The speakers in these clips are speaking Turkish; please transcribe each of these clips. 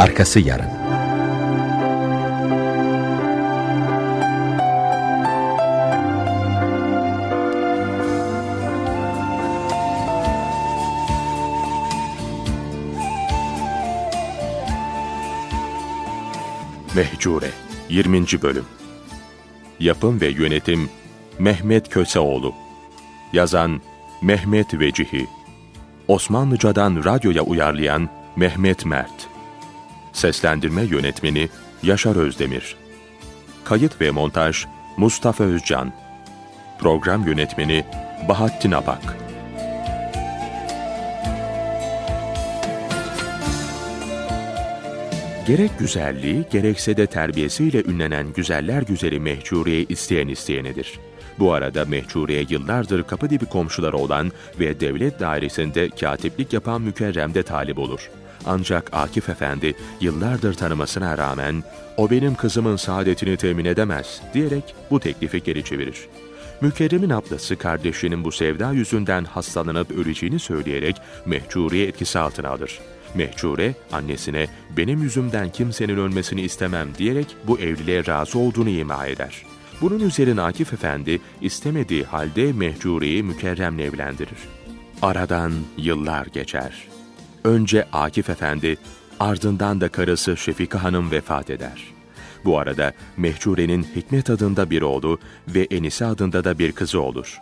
Arkası yarın. Mehcure 20. Bölüm Yapım ve Yönetim Mehmet Köseoğlu Yazan Mehmet Vecihi Osmanlıcadan radyoya uyarlayan Mehmet Mert Seslendirme Yönetmeni Yaşar Özdemir Kayıt ve Montaj Mustafa Özcan Program Yönetmeni Bahattin Apak Gerek güzelliği, gerekse de terbiyesiyle ünlenen güzeller güzeli Mehcure'yi isteyen isteyenedir. Bu arada Mehcure'ye yıllardır kapı dibi komşuları olan ve devlet dairesinde katiplik yapan Mükerrem de talip olur. Ancak Akif Efendi yıllardır tanımasına rağmen o benim kızımın saadetini temin edemez diyerek bu teklifi geri çevirir. Mükerrem'in ablası kardeşinin bu sevda yüzünden hastalanıp öleceğini söyleyerek Mehcure'yi etkisi altına alır. Mehcure annesine benim yüzümden kimsenin ölmesini istemem diyerek bu evliliğe razı olduğunu ima eder. Bunun üzerine Akif Efendi istemediği halde Mehcure'yi Mükerrem'le evlendirir. Aradan yıllar geçer. Önce Akif Efendi, ardından da karısı Şefika Hanım vefat eder. Bu arada Mehcure'nin Hikmet adında bir oğlu ve Enise adında da bir kızı olur.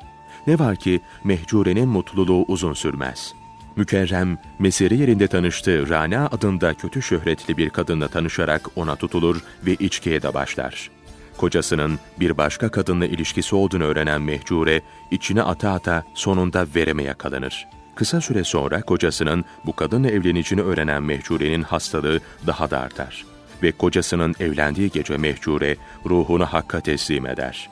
Ne var ki Mehcure'nin mutluluğu uzun sürmez. Mükerrem, mesire yerinde tanıştığı Rana adında kötü şöhretli bir kadınla tanışarak ona tutulur ve içkiye de başlar. Kocasının bir başka kadınla ilişkisi olduğunu öğrenen Mehcure, içine ata ata sonunda vereme yakalanır. Kısa süre sonra kocasının bu kadınla evleneceğini öğrenen Mehcure'nin hastalığı daha da artar. Ve kocasının evlendiği gece Mehcure ruhunu Hakk'a teslim eder.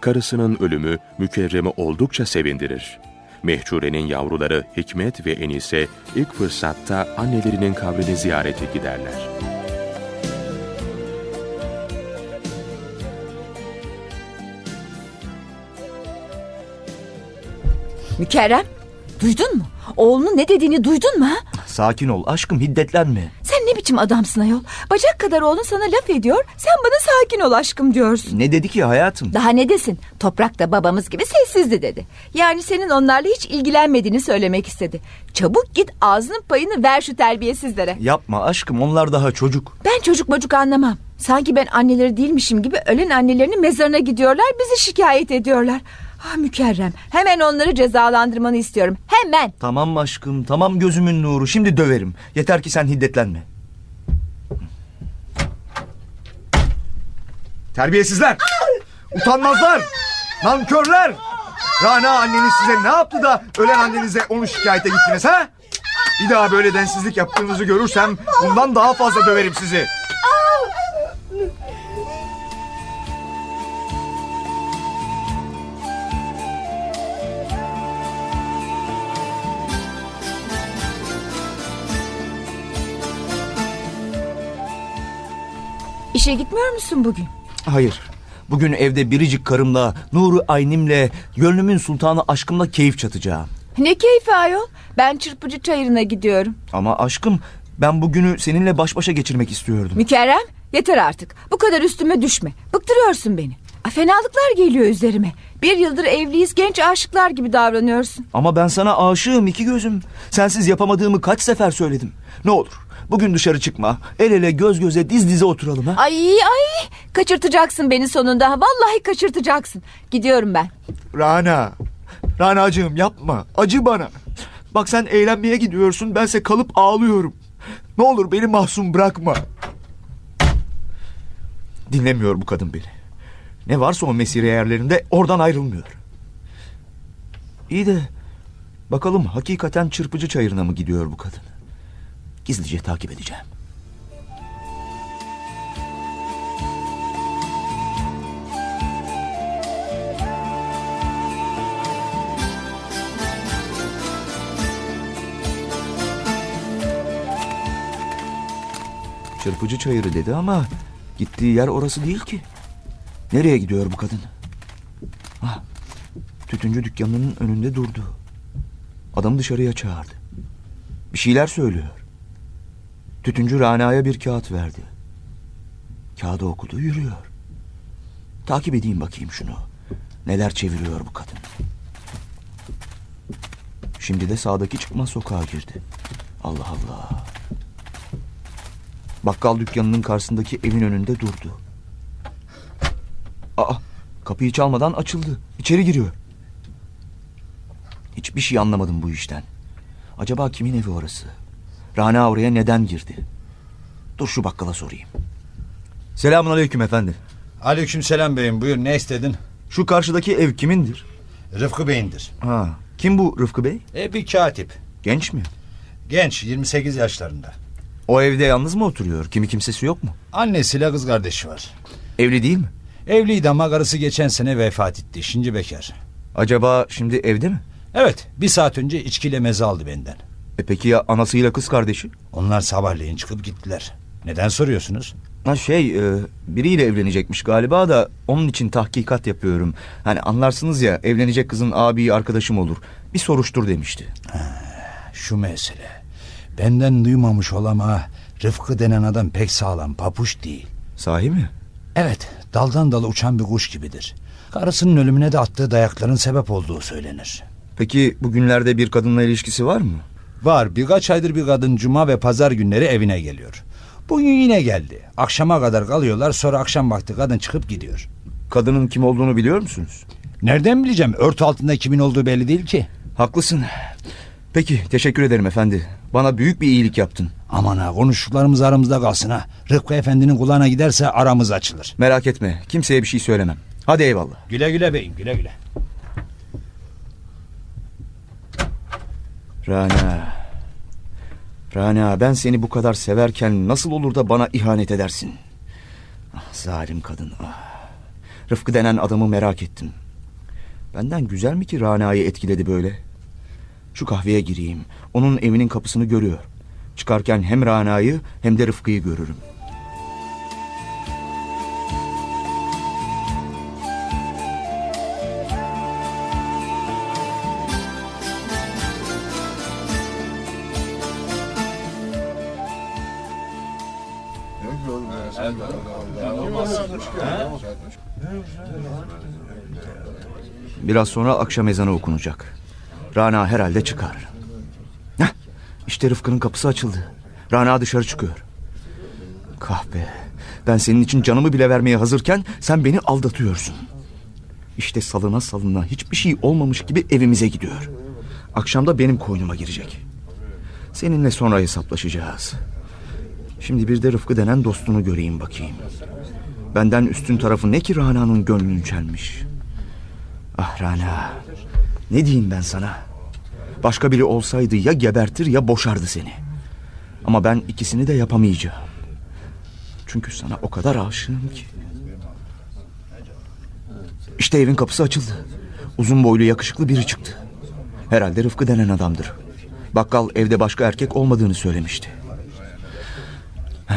Karısının ölümü Mükerrem'i oldukça sevindirir. Mehcure'nin yavruları Hikmet ve Enise ilk fırsatta annelerinin kabrini ziyarete giderler. Mükerrem, duydun mu? Oğlunun ne dediğini duydun mu? ha? Sakin ol aşkım hiddetlenme. Sen ne biçim adamsın ayol? Bacak kadar oğlun sana laf ediyor, sen bana sakin ol aşkım diyorsun. Ne dedi ki hayatım? Daha ne desin? Toprak da babamız gibi sessizdi dedi. Yani senin onlarla hiç ilgilenmediğini söylemek istedi. Çabuk git ağzının payını ver şu terbiyesizlere. Yapma aşkım onlar daha çocuk. Ben çocuk mocuk anlamam. Sanki ben anneleri değilmişim gibi ölen annelerinin mezarına gidiyorlar, bizi şikayet ediyorlar. Ah mükerrem, hemen onları cezalandırmanı istiyorum. Hemen. Tamam aşkım tamam gözümün nuru şimdi döverim. Yeter ki sen hiddetlenme. Terbiyesizler! Utanmazlar! Nankörler! Rana anneniz size ne yaptı da ölen annenize onu şikayete gittiniz ha? Bir daha böyle densizlik yaptığınızı görürsem bundan daha fazla döverim sizi. İşe gitmiyor musun bugün? Hayır. Bugün evde biricik karımla, Nuru Aynim'le, gönlümün sultanı aşkımla keyif çatacağım. Ne keyfi ayol? Ben çırpıcı çayırına gidiyorum. Ama aşkım ben bugünü seninle baş başa geçirmek istiyordum. Mükerrem yeter artık. Bu kadar üstüme düşme. Bıktırıyorsun beni. A, fenalıklar geliyor üzerime. Bir yıldır evliyiz genç aşıklar gibi davranıyorsun. Ama ben sana aşığım iki gözüm. Sensiz yapamadığımı kaç sefer söyledim. Ne olur bugün dışarı çıkma. El ele göz göze diz dize oturalım ha. Ay ay kaçırtacaksın beni sonunda. Vallahi kaçırtacaksın. Gidiyorum ben. Rana. Ranacığım yapma. Acı bana. Bak sen eğlenmeye gidiyorsun bense kalıp ağlıyorum. Ne olur beni mahzun bırakma. Dinlemiyor bu kadın beni. Ne varsa o mesire yerlerinde oradan ayrılmıyor. İyi de bakalım hakikaten çırpıcı çayırına mı gidiyor bu kadın? Gizlice takip edeceğim. Çırpıcı çayırı dedi ama gittiği yer orası değil ki. Nereye gidiyor bu kadın? Ah, tütüncü dükkanının önünde durdu. Adamı dışarıya çağırdı. Bir şeyler söylüyor. Tütüncü Rana'ya bir kağıt verdi. Kağıdı okudu yürüyor. Takip edeyim bakayım şunu. Neler çeviriyor bu kadın. Şimdi de sağdaki çıkmaz sokağa girdi. Allah Allah. Bakkal dükkanının karşısındaki evin önünde durdu. Aa, kapıyı çalmadan açıldı. İçeri giriyor. Hiçbir şey anlamadım bu işten. Acaba kimin evi orası? Rana oraya neden girdi? Dur şu bakkala sorayım. Selamun aleyküm efendi. Aleykümselam beyim buyur ne istedin? Şu karşıdaki ev kimindir? Rıfkı Bey'indir. Ha, kim bu Rıfkı Bey? E bir katip. Genç mi? Genç 28 yaşlarında. O evde yalnız mı oturuyor? Kimi kimsesi yok mu? Annesiyle kız kardeşi var. Evli değil mi? Evliydi ama karısı geçen sene vefat etti. Şimdi bekar. Acaba şimdi evde mi? Evet bir saat önce içkiyle meze aldı benden. E peki ya anasıyla kız kardeşi? Onlar sabahleyin çıkıp gittiler. Neden soruyorsunuz? Ha şey, e, biriyle evlenecekmiş galiba da onun için tahkikat yapıyorum. Hani anlarsınız ya, evlenecek kızın abi arkadaşım olur. Bir soruştur demişti. Şu mesele. Benden duymamış ol ama Rıfkı denen adam pek sağlam papuç değil. Sahi mi? Evet daldan dala uçan bir kuş gibidir. Karısının ölümüne de attığı dayakların sebep olduğu söylenir. Peki bugünlerde bir kadınla ilişkisi var mı? Var birkaç aydır bir kadın cuma ve pazar günleri evine geliyor. Bugün yine geldi. Akşama kadar kalıyorlar sonra akşam vakti kadın çıkıp gidiyor. Kadının kim olduğunu biliyor musunuz? Nereden bileceğim örtü altında kimin olduğu belli değil ki. Haklısın. Peki, teşekkür ederim efendi. Bana büyük bir iyilik yaptın. Aman ha konuştuklarımız aramızda kalsın ha. Rıfkı efendinin kulağına giderse aramız açılır. Merak etme, kimseye bir şey söylemem. Hadi eyvallah. Güle güle beyim güle güle. Rana. Rana ben seni bu kadar severken nasıl olur da bana ihanet edersin? Ah, zalim kadın. Ah. Rıfkı denen adamı merak ettim. Benden güzel mi ki Rana'yı etkiledi böyle? Şu kahveye gireyim. Onun evinin kapısını görüyor. Çıkarken hem Rana'yı hem de Rıfkı'yı görürüm. Biraz sonra akşam ezanı okunacak. Rana herhalde çıkar. Heh, işte Rıfkı'nın kapısı açıldı. Rana dışarı çıkıyor. Kahpe. Ben senin için canımı bile vermeye hazırken sen beni aldatıyorsun. İşte salına salına hiçbir şey olmamış gibi evimize gidiyor. Akşam da benim koynuma girecek. Seninle sonra hesaplaşacağız. Şimdi bir de Rıfkı denen dostunu göreyim bakayım. Benden üstün tarafı ne ki Rana'nın gönlünü çelmiş. Ah Rana. Ne diyeyim ben sana? Başka biri olsaydı ya gebertir ya boşardı seni. Ama ben ikisini de yapamayacağım. Çünkü sana o kadar aşığım ki. İşte evin kapısı açıldı. Uzun boylu yakışıklı biri çıktı. Herhalde Rıfkı denen adamdır. Bakkal evde başka erkek olmadığını söylemişti.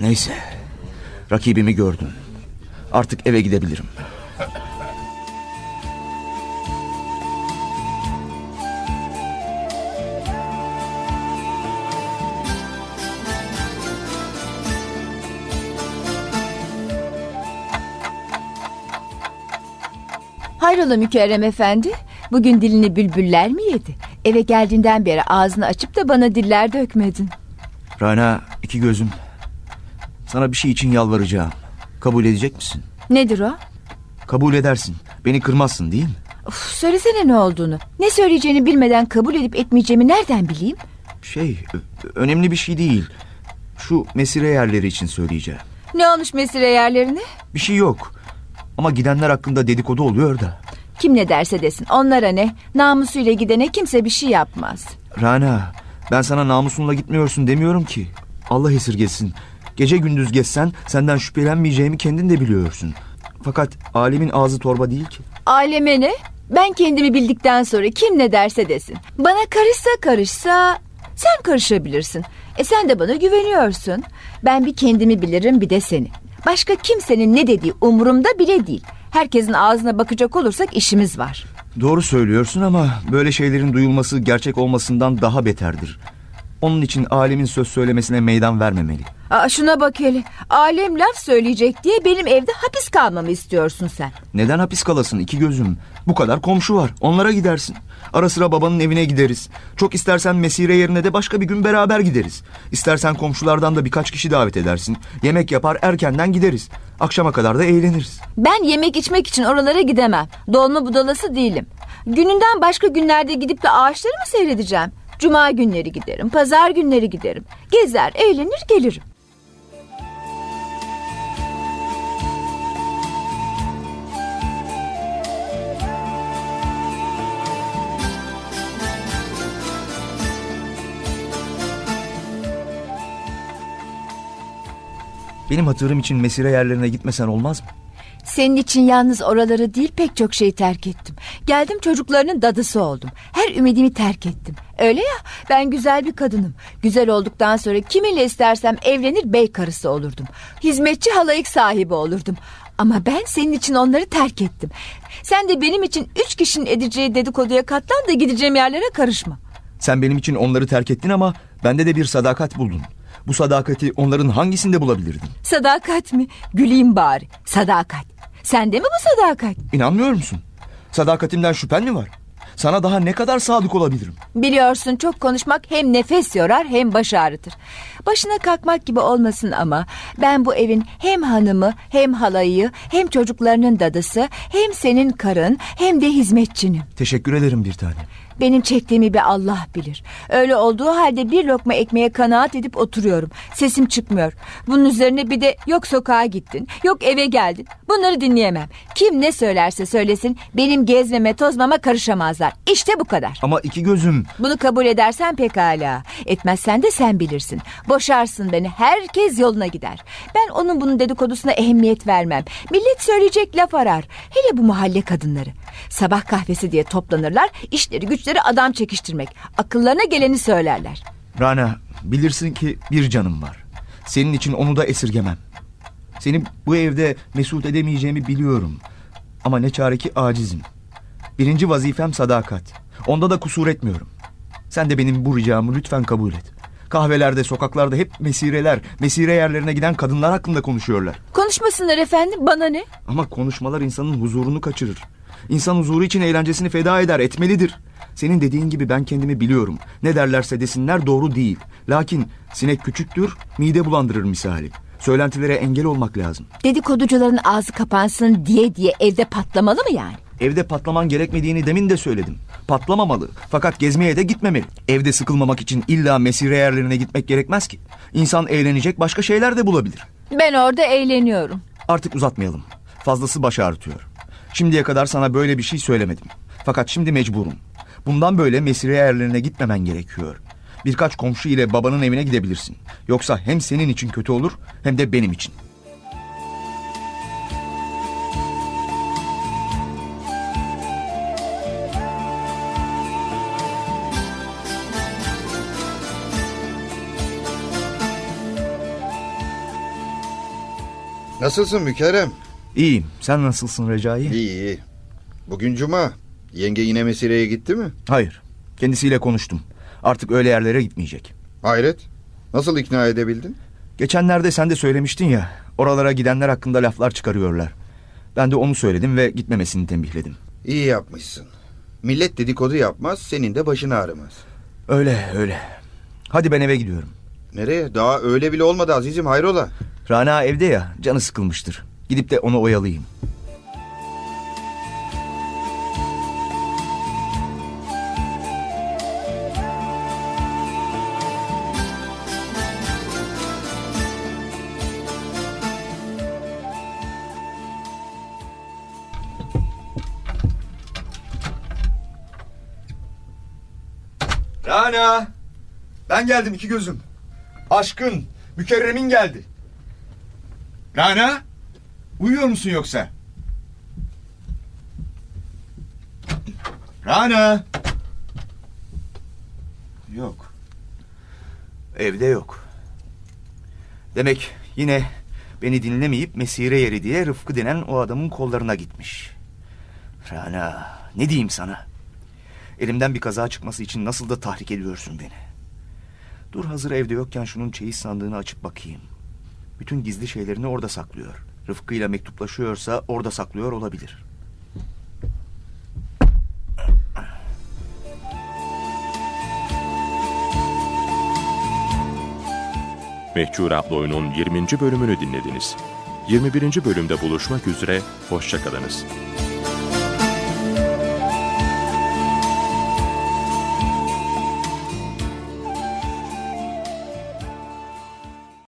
Neyse. Rakibimi gördüm. Artık eve gidebilirim. Hayrola Mükerrem Efendi? Bugün dilini bülbüller mi yedi? Eve geldiğinden beri ağzını açıp da bana diller dökmedin. Rana iki gözüm. Sana bir şey için yalvaracağım. Kabul edecek misin? Nedir o? Kabul edersin. Beni kırmazsın değil mi? Of, söylesene ne olduğunu. Ne söyleyeceğini bilmeden kabul edip etmeyeceğimi nereden bileyim? Şey, önemli bir şey değil. Şu mesire yerleri için söyleyeceğim. Ne olmuş mesire yerlerine? Bir şey yok. Ama gidenler hakkında dedikodu oluyor da. Kim ne derse desin onlara ne? Namusuyla gidene kimse bir şey yapmaz. Rana, ben sana namusunla gitmiyorsun demiyorum ki. Allah esirgesin. Gece gündüz gezsen senden şüphelenmeyeceğimi kendin de biliyorsun. Fakat alemin ağzı torba değil ki. Aleme ne? Ben kendimi bildikten sonra kim ne derse desin. Bana karışsa karışsa sen karışabilirsin. E sen de bana güveniyorsun. Ben bir kendimi bilirim bir de seni. Başka kimsenin ne dediği umurumda bile değil. Herkesin ağzına bakacak olursak işimiz var. Doğru söylüyorsun ama böyle şeylerin duyulması gerçek olmasından daha beterdir. Onun için alemin söz söylemesine meydan vermemeli. Aa, şuna bak hele. Alem laf söyleyecek diye benim evde hapis kalmamı istiyorsun sen. Neden hapis kalasın iki gözüm? Bu kadar komşu var. Onlara gidersin. Ara sıra babanın evine gideriz. Çok istersen mesire yerine de başka bir gün beraber gideriz. İstersen komşulardan da birkaç kişi davet edersin. Yemek yapar erkenden gideriz. Akşama kadar da eğleniriz. Ben yemek içmek için oralara gidemem. Dolma budalası değilim. Gününden başka günlerde gidip de ağaçları mı seyredeceğim? Cuma günleri giderim, pazar günleri giderim. Gezer, eğlenir, gelirim. Benim hatırım için mesire yerlerine gitmesen olmaz mı? Senin için yalnız oraları değil pek çok şeyi terk ettim. Geldim çocuklarının dadısı oldum. Her ümidimi terk ettim. Öyle ya ben güzel bir kadınım. Güzel olduktan sonra kiminle istersem evlenir bey karısı olurdum. Hizmetçi halayık sahibi olurdum. Ama ben senin için onları terk ettim. Sen de benim için üç kişinin edeceği dedikoduya katlan da gideceğim yerlere karışma. Sen benim için onları terk ettin ama bende de bir sadakat buldun. Bu sadakati onların hangisinde bulabilirdin? Sadakat mi? Güleyim bari. Sadakat. Sende mi bu sadakat? İnanmıyor musun? Sadakatimden şüphen mi var? Sana daha ne kadar sadık olabilirim? Biliyorsun çok konuşmak hem nefes yorar hem baş ağrıtır. Başına kalkmak gibi olmasın ama ben bu evin hem hanımı hem halayı hem çocuklarının dadısı hem senin karın hem de hizmetçinim. Teşekkür ederim bir tane. Benim çektiğimi bir Allah bilir. Öyle olduğu halde bir lokma ekmeğe kanaat edip oturuyorum. Sesim çıkmıyor. Bunun üzerine bir de yok sokağa gittin, yok eve geldin. Bunları dinleyemem. Kim ne söylerse söylesin benim gezmeme tozmama karışamazlar. İşte bu kadar. Ama iki gözüm Bunu kabul edersen pekala. Etmezsen de sen bilirsin. Boşarsın beni. Herkes yoluna gider. Ben onun bunun dedikodusuna ehemmiyet vermem. Millet söyleyecek laf arar. Hele bu mahalle kadınları. Sabah kahvesi diye toplanırlar. İşleri güçleri adam çekiştirmek. Akıllarına geleni söylerler. Rana bilirsin ki bir canım var. Senin için onu da esirgemem. Seni bu evde mesut edemeyeceğimi biliyorum. Ama ne çare ki acizim. Birinci vazifem sadakat. Onda da kusur etmiyorum. Sen de benim bu ricamı lütfen kabul et. Kahvelerde, sokaklarda hep mesireler, mesire yerlerine giden kadınlar hakkında konuşuyorlar. Konuşmasınlar efendim. Bana ne? Ama konuşmalar insanın huzurunu kaçırır. İnsan huzuru için eğlencesini feda eder, etmelidir. Senin dediğin gibi ben kendimi biliyorum. Ne derlerse desinler doğru değil. Lakin sinek küçüktür, mide bulandırır misali. Söylentilere engel olmak lazım. Dedikoducuların ağzı kapansın diye diye evde patlamalı mı yani? Evde patlaman gerekmediğini demin de söyledim. Patlamamalı fakat gezmeye de gitmemeli. Evde sıkılmamak için illa mesire yerlerine gitmek gerekmez ki. İnsan eğlenecek başka şeyler de bulabilir. Ben orada eğleniyorum. Artık uzatmayalım. Fazlası baş ağrıtıyor. Şimdiye kadar sana böyle bir şey söylemedim. Fakat şimdi mecburum. Bundan böyle mesire yerlerine gitmemen gerekiyor. Birkaç komşu ile babanın evine gidebilirsin. Yoksa hem senin için kötü olur hem de benim için. Nasılsın Mükerrem? İyiyim. Sen nasılsın Recai? İyi iyi. Bugün cuma. Yenge yine meseleye gitti mi? Hayır. Kendisiyle konuştum. Artık öyle yerlere gitmeyecek. Hayret. Nasıl ikna edebildin? Geçenlerde sen de söylemiştin ya. Oralara gidenler hakkında laflar çıkarıyorlar. Ben de onu söyledim ve gitmemesini tembihledim. İyi yapmışsın. Millet dedikodu yapmaz, senin de başın ağrımaz. Öyle öyle. Hadi ben eve gidiyorum. Nereye? Daha öyle bile olmadı azizim hayrola? Rana evde ya canı sıkılmıştır. Gidip de onu oyalayayım. Rana! Ben geldim iki gözüm. Aşkın, mükerremin geldi. Rana! Uyuyor musun yoksa? Rana! Yok. Evde yok. Demek yine beni dinlemeyip mesire yeri diye Rıfkı denen o adamın kollarına gitmiş. Rana, ne diyeyim sana? Elimden bir kaza çıkması için nasıl da tahrik ediyorsun beni. Dur hazır evde yokken şunun çeyiz sandığını açıp bakayım. Bütün gizli şeylerini orada saklıyor. Rıfkı ile mektuplaşıyorsa orada saklıyor olabilir. Mehcur adlı oyunun 20. bölümünü dinlediniz. 21. bölümde buluşmak üzere, hoşçakalınız.